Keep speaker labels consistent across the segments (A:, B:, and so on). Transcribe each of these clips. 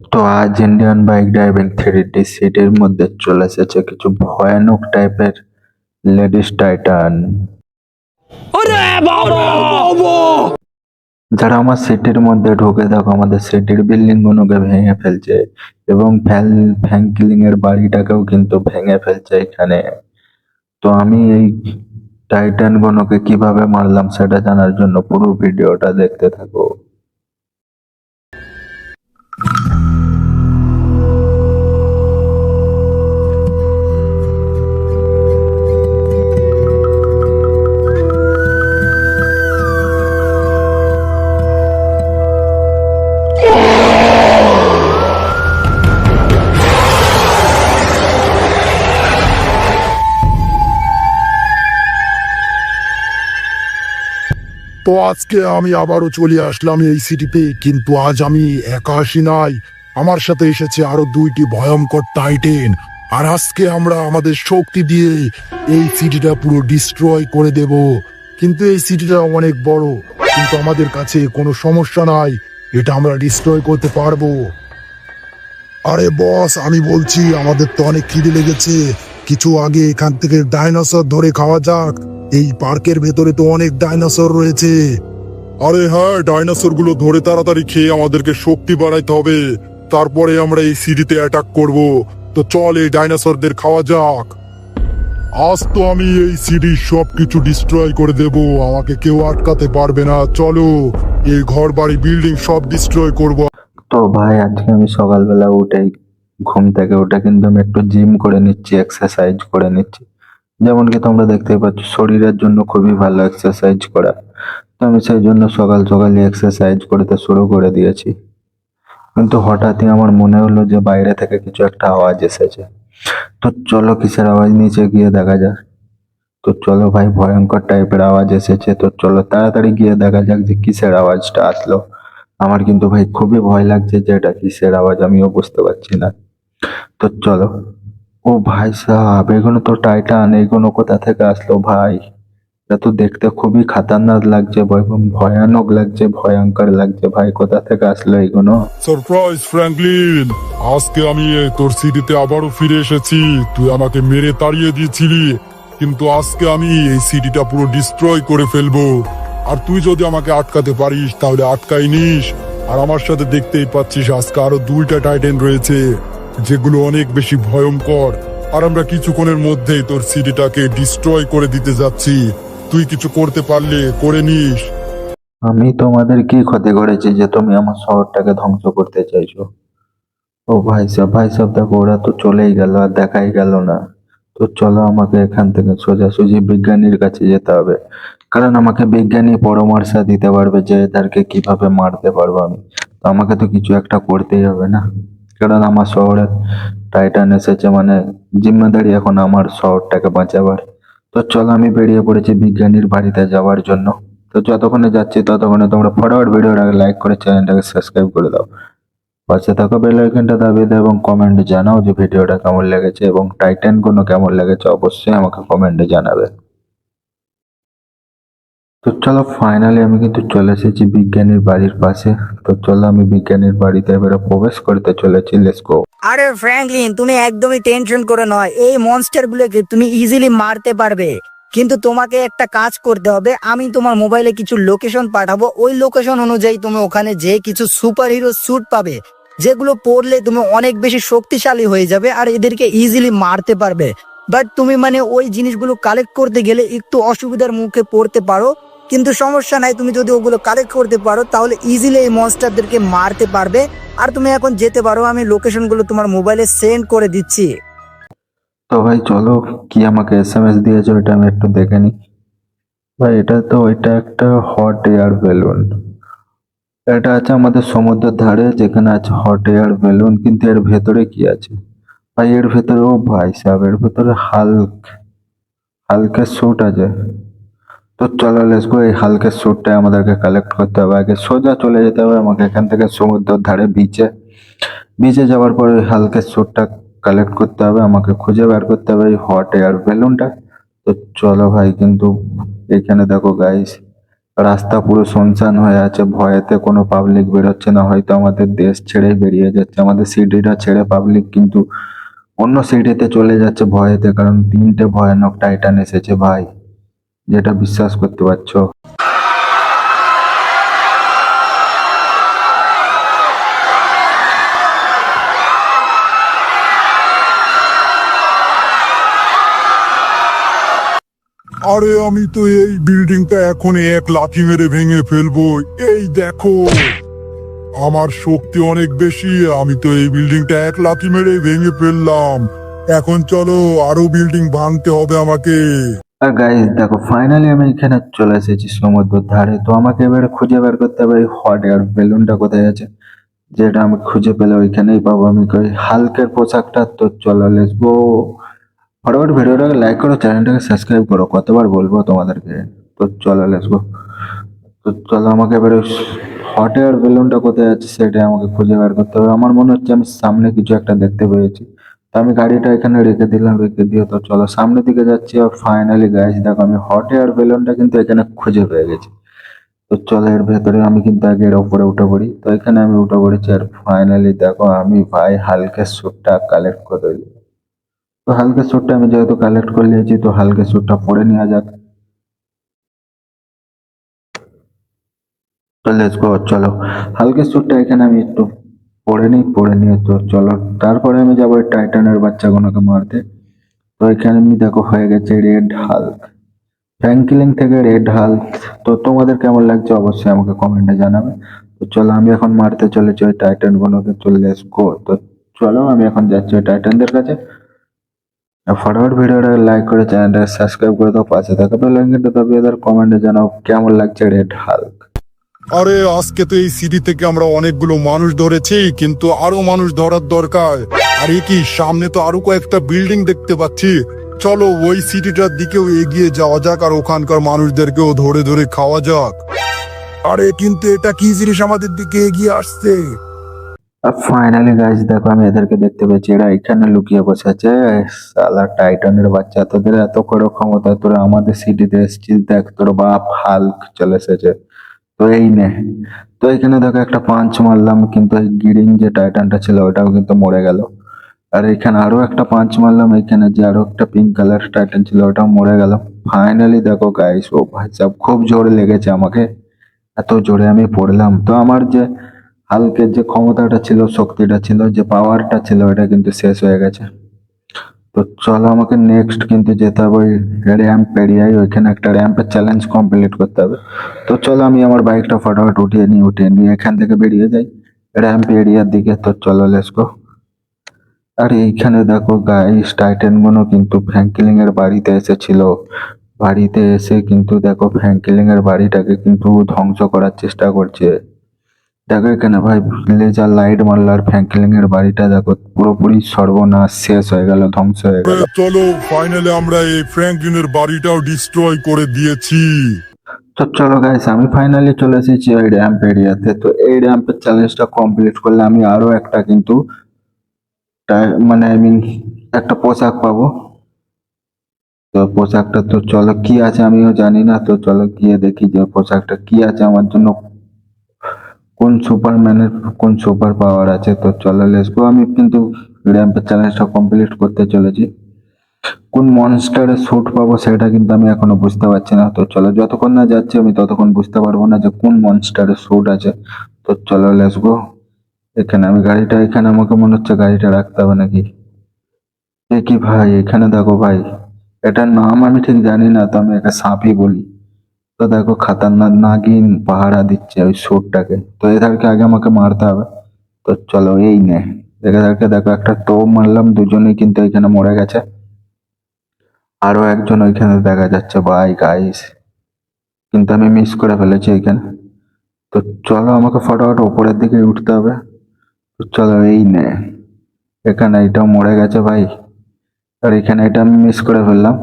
A: তো আজ Indian bike driving three D সিটির মধ্যে চলে এসেছে কিছু ভয়ানক টাইপের লেডিস টাইটান যারা আমার সিটির মধ্যে ঢুকে দেখো আমাদের সিটির বিল্ডিং গুলোকে ভেঙে ফেলছে এবং ফ্যাল ফ্যাঙ্কলিং এর বাড়িটাকেও কিন্তু ভেঙে ফেলছে এখানে। তো আমি এই টাইটান গুলোকে কীভাবে মারলাম সেটা জানার জন্য পুরো ভিডিওটা দেখতে থাকো।
B: তো আজকে আমি আবারও চলে আসলাম এই সিটিতে, কিন্তু আজ আমি একা আসি নাই। আমার সাথে এসেছে আরও দুইটি ভয়ঙ্কর টাইটেন। আর আজকে আমরা আমাদের শক্তি দিয়ে এই সিটিটা পুরো ডিস্ট্রয় করে দেব। কিন্তু এই সিটিটা অনেক বড়, কিন্তু আমাদের কাছে কোনো সমস্যা নাই। এটা আমরা ডিস্ট্রয় করতে পারব। আরে বস আমি বলছি, আমাদের তো অনেক খিদে লেগেছে। কিছু আগে এখান থেকে ডাইনোসর ধরে খাওয়া যাক। এই পার্কের ভেতরে তো অনেক ডাইনোসর রয়েছে। আরে হ্যাঁ ডাইনোসরগুলো ধরে তাড়াতাড়ি খেয়ে আমাদেরকে শক্তি বাড়াইতে হবে। তারপরে আমরা এই সিটিতে অ্যাটাক করব। তো চল এই ডাইনোসরদের খাওয়া যাক। আজ তো আমি এই সিটির সবকিছু ডিস্ট্রয় করে দেব। আমাকে কেউ আটকাতে পারবে না। চলো, এই ঘর বাড়ি বিল্ডিং সব ডিস্ট্রয় করব।
A: তো ভাই, আজকে আমি সকালবেলা উঠেই ঘুম থেকে উঠে কিন্তু আমি একটু জিম করে নিচ্ছি এক্সারসাইজ করে নিচ্ছি। যেমন কি তোমরা দেখতেই পাচ্ছ, শরীরের জন্য খুবই ভালো এক্সারসাইজ করা। তো আমি সেই জন্য সকাল সকালে এক্সারসাইজ করতে শুরু করে দিয়েছি। কিন্তু হঠাৎই আমার মনে হলো যে বাইরে থেকে কিছু একটা আওয়াজ এসেছে। তো চলো কিসের আওয়াজ? নিচে গিয়ে দেখা যাক। তো চলো ভাই, ভয়ঙ্কর টাইপের আওয়াজ এসেছে। তো চলো তাড়াতাড়ি গিয়ে দেখা যাক যে কিসের আওয়াজটা আসলো। আমার কিন্তু ভাই খুবই ভয় লাগছে যে এটা কিসের আওয়াজ? আমিও বুঝতে পারছি না। তো চলো। ও ভাই সাহেব, এগুলো তো টাইটান, এগুলো কোথা থেকে আসলো ভাই? এটা তো দেখতে খুবই খাতারনাক লাগছে ভয়ানক লাগছে, ভয়ঙ্কর লাগছে ভাই, কোথা থেকে আসলো এগুলো?
B: সারপ্রাইজ ফ্র্যাঙ্কলিন আজকে আমি তোর সিটিতে আবারও ফিরে এসেছি। তুই আমাকে মেরে তাড়িয়ে দিয়েছিলি, কিন্তু আজকে আমি এই সিটিটা পুরো ডিস্ট্রয় করে ফেলব। আর তুই যদি আমাকে আটকাতে পারিস, তাহলে আটকাই নিস। আর আমার সাথে দেখতেই পাচ্ছিস, আজকে আরও দুইটা টাইটেন রয়েছে। যেগুলো অনেক বেশি ভয়ঙ্কর। আর আমরা কিছুক্ষণের মধ্যেই তোর সিটিটাকে ডিস্ট্রয় করে দিতে যাচ্ছি। তুই কিছু করতে পারলে করে নিস।
A: আমি তোমাদের কি ক্ষতি করেছি যে তুমি আমার শহরটাকে ধ্বংস করতে চাইছো? ও ভাই সাহেব ভাই সাহেব দেখো, ওরা তো চলেই গেল, আর দেখাই গেল না। তো চলো আমাকে এখান থেকে সোজাসুজি বিজ্ঞানীর কাছে যেতে হবে। কারণ আমাকে বিজ্ঞানী পরামর্শ দিতে পারবে যে এদেরকে কীভাবে মারতে পারব আমি। তো আমাকে তো কিছু একটা করতেই হবে না। কারণ আমার শহরে টাইটান এসেছে মানে জিম্মেদারি এখন আমার শহরটাকে বাঁচাবার। তো চলো আমি বেরিয়ে পড়েছি বিজ্ঞানীর বাড়িতে যাওয়ার জন্য। তো যতক্ষণে যাচ্ছি ততক্ষণে তোমরা ফরওয়ার্ড ভিডিওটাকে লাইক করে চ্যানেলটাকে সাবস্ক্রাইব করে দাও। পাশে থাকা বেল আইকনটা দাবিয়ে দাও এবং কমেন্টে জানাও যে ভিডিওটা কেমন লেগেছে এবং টাইটান কোনো কেমন লেগেছে অবশ্যই আমাকে কমেন্টে জানাবে। তো চলো ফাইনালি আমি কিন্তু চলে এসেছি বিজ্ঞানীর বাড়ির পাশে। তো চলো আমি বিজ্ঞানীর বাড়িতে এবারে প্রবেশ করতে চলেছি। লেটস গো
C: আরে ফ্র্যাঙ্কলিন, তুমি একদমই টেনশন করে নয়। এই মনস্টার গুলোকে তুমি ইজিলি মারতে পারবে। কিন্তু তোমাকে একটা কাজ করতে হবে। আমি তোমার মোবাইলে কিছু লোকেশন পাঠাবো। ওই লোকেশন অনুযায়ী তুমি ওখানে যে কিছু সুপার হিরো স্যুট পাবে, যেগুলো পরলে তুমি অনেক বেশি শক্তিশালী হয়ে যাবে আর এদেরকে ইজিলি মারতে পারবে। বাট তুমি মানে ওই জিনিসগুলো কালেক্ট করতে গেলে একটু অসুবিধার মুখে পড়তে পারো। কিন্তু সমস্যা নাই, তুমি যদি ওগুলো কালেক্ট করতে পারো, তাহলে ইজিলি এই মনস্টারদেরকে মারতে পারবে। আর তুমি এখন যেতে পারো, আমি লোকেশনগুলো তোমার মোবাইলে সেন্ড করে দিচ্ছি।
A: তো ভাই, চলো, কি আমাকে এস এম এস দিয়েছ এটা আমি একটু দেখে নিই। ভাই, এটা তো, এটা একটা হট এয়ার বেলুন এটা আছে আমাদের সমুদ্রের ধারে, যেখানে আছে হট এয়ার বেলুন কিন্তু এর ভেতরে কি আছে? ভাই, এর ভেতরে ও ভাই সাহেব এর ভেতরে হাল্ক। হালকা স্যুট আছে। তো চলো লেটস গো এই হালকের স্যুটটা আমাদেরকে কালেক্ট করতে হবে। আগে সোজা চলে যেতে হবে আমাকে এখান থেকে সমুদ্রের ধারে বিচে বিচে যাওয়ার পরে ওই হালকের স্যুটটা কালেক্ট করতে হবে। আমাকে খুঁজে বের করতে হবে এই হট এয়ার বেলুনটা তো চলো ভাই, কিন্তু এখানে দেখো গাইস রাস্তা পুরো শুনশান হয়ে আছে। ভয়েতে কোনো পাবলিক বেরোচ্ছে না। হয়তো আমাদের দেশ ছেড়েই বেরিয়ে যাচ্ছে। আমাদের সিটিটা ছেড়ে পাবলিক কিন্তু অন্য সিটিতে চলে যাচ্ছে ভয়েতে। কারণ তিনটে ভয়ানক টাইটান এসেছে ভাই। যেটা বিশ্বাস করতে পারছ।
B: আরে আমি তো এই বিল্ডিংটা এখন এক লাথি মেরে ভেঙে ফেলব। এই দেখো। আমার শক্তি অনেক বেশি, আমি তো এই বিল্ডিংটা এক লাথি মেরে ভেঙে ফেললাম। এখন চলো আরও বিল্ডিং ভাঙতে হবে আমাকে।
A: আর গাইস দেখো ফাইনালি আমি এখানে চলে এসেছি সমুদ্রের ধারে। তো আমাকে এবারে খুঁজে বের করতে হবে এই হট এয়ার বেলুনটা কোথায় আছে। যেটা আমি খুঁজে পেলে ওইখানেই পাবো আমি। কই হালকের পোশাকটা, তো চলো গো ফটাফট ভিডিওটাকে লাইক করো চ্যানেলটাকে সাবস্ক্রাইব করো। কতবার বলব তোমাদেরকে? তো চলো গো তো চলো, আমাকে এবারে হট এয়ার বেলুনটা কোথায় আছে সেটা আমাকে খুঁজে বের করতে হবে। আমার মনে হচ্ছে আমি সামনে কিছু একটা দেখতে পেয়েছি। আমি গাড়িটা এখানে রেখে দিলাম, রেখে দিয়ে তো চলো। সামনের দিকে যাচ্ছি আর ফাইনালি গাইস দেখো আমি হট এয়ার বেলুনটা কিন্তু এখানে খুঁজে পেয়ে গেছি। তো চলো এর ভেতরে আমি কিন্তু আগে এর উপরে উঠে পড়ি। তো এখানে আমি উঠে পড়েছি আর ফাইনালি দেখো আমি ভাই হালকা স্যুটটা কালেক্ট করে নিলাম তো হালকা স্যুটটা আমি যেহেতু কালেক্ট করে নিয়েছি, তো হালকা স্যুটটা পরে নেওয়া যাক। তো লেটস গো চলো। হালকা স্যুটটা এখানে আমি একটু পরে নিই পরে নিয়ে তো চলো। তারপরে আমি যাব টাইটানের বাচ্চাগুলোকে মারতে। তো এখানে আমি দেখো হয়ে গেছে রেড হাল্ক ফ্র্যাঙ্কলিং থেকে রেড হাল্ক তো তোমাদের কেমন লাগছে অবশ্যই আমাকে কমেন্টে জানাবে। তো চলো, আমি এখন মারতে চলেছি ওই টাইটান গুলোকে চলে লেটস গো তো চলো, আমি এখন যাচ্ছি ওই টাইটানদের কাছে। ফটাফট ভিডিওটা লাইক করে চ্যানেলটা সাবস্ক্রাইব করে দাও, পাশে থাকা বেল আইকনটা দাবিয়ে দাও কমেন্টে জানাও কেমন লাগছে রেড হাল্ক
B: আরে, আজকে তো এই সিটি থেকে আমরা অনেকগুলো মানুষ ধরেছি, কিন্তু আরও মানুষ ধরার দরকার। আরে কি, সামনে তো আরও কয়েকটা বিল্ডিং দেখতে পাচ্ছি। চলো ওই সিটিটার দিকেও এগিয়ে যাওয়া যাক আর ওখানকার মানুষদেরকেও ধরে ধরে খাওয়া যাক। আরে, কিন্তু এটা কি জিনিস আমাদের দিকে এগিয়ে আসছে?
A: ফাইনালি গাইস দেখো আমি এদেরকে দেখতে পেয়েছি। এরা এখানে লুকিয়ে বসে আছে। সালা টাইটানের বাচ্চা, তোদের এত করে ক্ষমতা তোরা আমাদের সিটিতে এসেছিস, দেখ তোর বাপ হাল্ক চলে এসেছে। তো এই নে। তো এখানে দেখো একটা পাঞ্চ মারলাম, কিন্তু এই গ্রিন যে টাইটানটা ছিল, ওটাও কিন্তু মরে গেল। আর এখানে আরও একটা পাঞ্চ মারলাম, এখানে যে আরও একটা পিঙ্ক কালার টাইটান ছিল, ওটাও মরে গেল। ফাইনালি দেখো গাইস ও ভাই সাহেব খুব জোরে লেগেছে আমাকে। এত জোরে আমি পড়লাম। তো আমার যে হালকের যে ক্ষমতাটা ছিল, শক্তিটা ছিল, যে পাওয়ারটা ছিল, এটা কিন্তু শেষ হয়ে গেছে। তো চলো আমাকে নেক্সট কিন্তু যেতে হবে ওই র্যাম্প এরিয়ায় ওইখানে একটা র্যাম্পের চ্যালেঞ্জ কমপ্লিট করতে হবে। তো চলো আমি আমার বাইকটা ফটাফট উঠিয়ে নিই, উঠিয়ে নিয়ে এখান থেকে বেরিয়ে যাই। র্যাম্প এরিয়ার দিকে, তো চলো লেটস গো আর এইখানে দেখো গাইস টাইটানগুলো কিন্তু ফ্র্যাঙ্কলিং এর বাড়িতে এসেছিল। বাড়িতে এসে কিন্তু দেখো ফ্র্যাঙ্কলিং এর বাড়িটাকে কিন্তু ধ্বংস করার চেষ্টা করছে। দেখো এখানে ভাই লেজার লাইট মারলো আর ফ্র্যাঙ্কলিং এর বাড়িটা দেখো পুরোপুরি সর্বনাশ শেষ হয়ে গেল ধ্বংস হয়ে গেল।
B: চলো ফাইনালি আমরা এই ফ্র্যাঙ্কলিনের বাড়িটাও ডিস্ট্রয় করে দিয়েছি।
A: তো চলো গাইস আমি ফাইনালি চলে এসেছি ওই র্যাম্প এরিয়াতে তো এই র্যাম্পের চ্যালেঞ্জটা কমপ্লিট করলে আমি আরও একটা কিন্তু মানে আই মিন একটা পোশাক পাবো। তো পোশাকটা তো চলো কি আছে আমিও জানি না। তো চলো গিয়ে দেখি যে পোশাকটা কি আছে আমার জন্য। কোন সুপারম্যানের কোন সুপার পাওয়ার আছে, তো চলো লেসবো আমি কিন্তু র্যাম্পের চ্যালেঞ্জটা কমপ্লিট করতে চলেছি। কোন মনস্টারের স্যুট পাবো সেটা কিন্তু আমি এখনও বুঝতে পারছি না। তো চলো, যতক্ষণ না যাচ্ছি আমি ততক্ষণ বুঝতে পারব না যে কোন মনস্টারের স্যুট আছে। তো চলো লেটস গো এখানে আমি গাড়িটা, এখানে আমাকে মনে হচ্ছে গাড়িটা রাখতে হবে নাকি? এ কি ভাই, এখানে দেখো ভাই, এটার নাম আমি ঠিক জানি না, তো আমি একে সাপই বলি। তো দেখো খাতারনাক নাগিন পাহারা দিচ্ছে ওই সুরটাকে। তো এদেরকে আগে আমাকে মারতে হবে। তো চলো এই নে। এদেরকে দেখো, একটা তো মারলাম, দুজনেই কিন্তু এখানে মরে গেছে। আরও একজন ওইখানে দেখা যাচ্ছে, ভাই গাইস কিন্তু আমি মিস করে ফেলেছি এখানে। তো চলো আমাকে ফটাফট উপরের দিকে উঠতে হবে। তো চলো এই নে। এখানে এটা মরে গেছে, ভাই। আর এখানে এটা আমি মিস করে ফেললাম।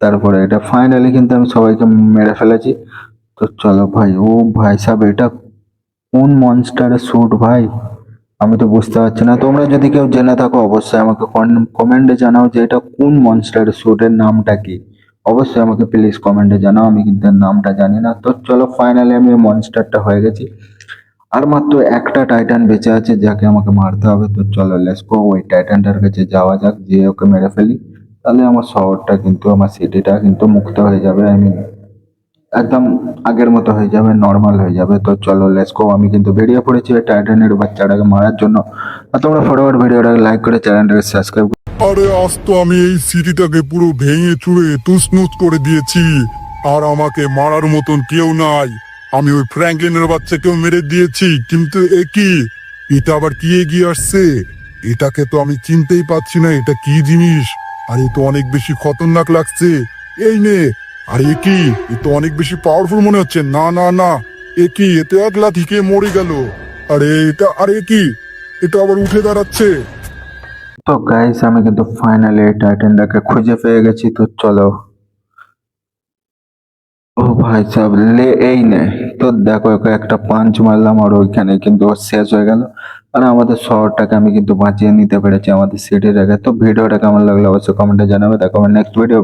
A: তারপরে এটা ফাইনালি কিন্তু আমি সবাইকে মেরে ফেলেছি। তো চলো ভাই, ও ভাই সাহেব, এটা কোন মনস্টারের শ্যুট ভাই? আমি তো বুঝতে পারছি না। তোমরা যদি কেউ জেনে থাকো, অবশ্যই আমাকে কমেন্টে জানাও যে এটা কোন মনস্টারের শ্যুটের নামটা কি। অবশ্যই আমাকে প্লিজ কমেন্টে জানাও, আমি কিন্তু নামটা জানি না। তো চলো ফাইনালি আমি মনস্টারটা হয়ে গেছি। আর মাত্র একটা টাইটান বেঁচে আছে, যাকে আমাকে মারতে হবে। তো চলো লেসকো ওই টাইটানটার কাছে যাওয়া যাক যে ওকে মেরে ফেলি। তাহলে আমার শহরটা কিন্তু, আমার সিটিটা কিন্তু মুক্ত হয়ে যাবে আমি একদম আগের মতো হয়ে যাবে নর্মাল হয়ে যাবে। তো চলো লেসকো আমি কিন্তু বেরিয়ে পড়েছি টাইটানের বাচ্চাটাকে মারার জন্য। আর তোমরা ফটোফট ভিডিওটাকে লাইক করে চ্যানেলটাকে সাবস্ক্রাইব
B: আরে, আজ আমি এই সিটিটাকে পুরো ভেঙে চুড়ে তুসনুস করে দিয়েছি। আর আমাকে মারার মতন কেউ নাই। আমি ওই ফ্র্যাঙ্কলিনের বাচ্চাকেও মেরে দিয়েছি, কিন্তু এ কি? এটা আবার কি এগিয়ে আসছে? এটাকে তো আমি চিনতেই পাচ্ছি না, এটা কি জিনিস? আর তো অনেক বেশি খতরনাক লাগছে। এই নে, আর কি? এ তো অনেক বেশি পাওয়ারফুল মনে হচ্ছে। না না না, এ কি? এতে এক লাথিকে মরে গেল। আরে, এটা, আরে কি? এটা আবার উঠে দাঁড়াচ্ছে।
A: তো গাইস আমি কিন্তু ফাইনালি টাইটানটাকে খুঁজে পেয়ে গেছি, তো চলো। ও ভাই সাহেব লে, এই নে। তো দেখো একটা পাঞ্চ মারলাম, আর ওইখানে কিন্তু শেষ হয়ে গেল। আর আমাদের শহরটাকে আমি কিন্তু বাঁচিয়ে নিতে পেরেছি, আমাদের সিটি রেখে তো ভিডিওটা কেমন লাগল অবশ্যই কমেন্টে জানাবে, দেখো নেক্সট ভিডিও